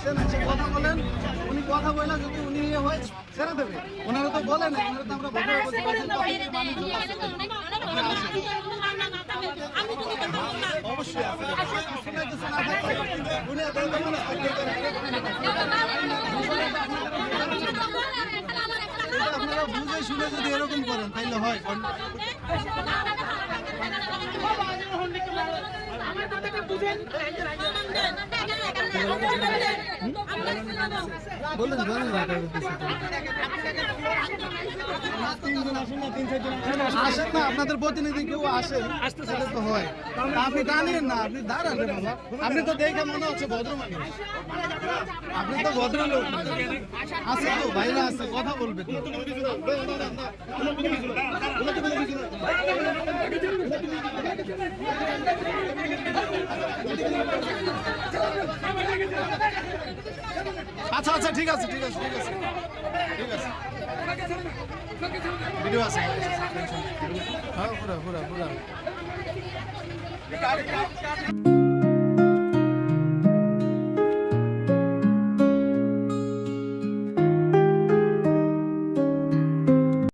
আসেন এসে কথা বলেন উনি কথা বলে যদি উনি ইয়ে হয় ছেড়ে দেবে ওনারা তো বলেন ওনারা তো আমরা ভোটের উপর আমি তো কথা বললাম অবশ্যই মানে আপনারা বুঝে শুনে যদি এরকম করেন তাইলে হয় কারণ বলেন বলেন আসেন না আপনাদের প্রতিনিধি কেউ আসেন তাহলে তো হয়। আপনি দাঁড়িয়ে না আপনি দাঁড়ান বাবা। আপনি তো দেখে মনে হচ্ছে ভদ্র মানুষ আপনি তো ভদ্র লোক আছে তো ভাইরা আছে কথা বলবে তো। আচ্ছা আচ্ছা ঠিক আছে ঠিক আছে ঠিক আছে। ঠিক আছে ভিডিও আছে। হ্যাঁ পুরা পুরা পুরা।